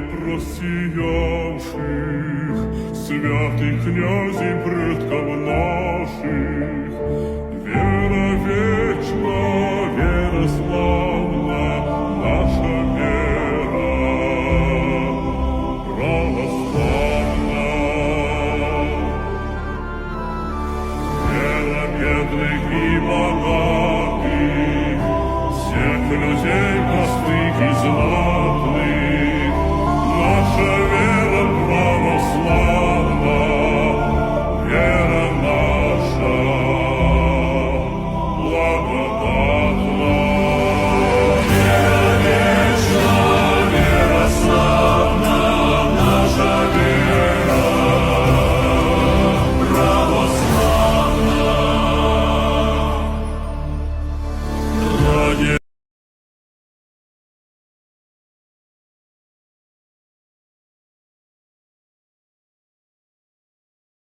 воссиявших, святых князей предков наших. Вера вечна, вера славна, наша вера православна. Вера бедных и богатых, всех людей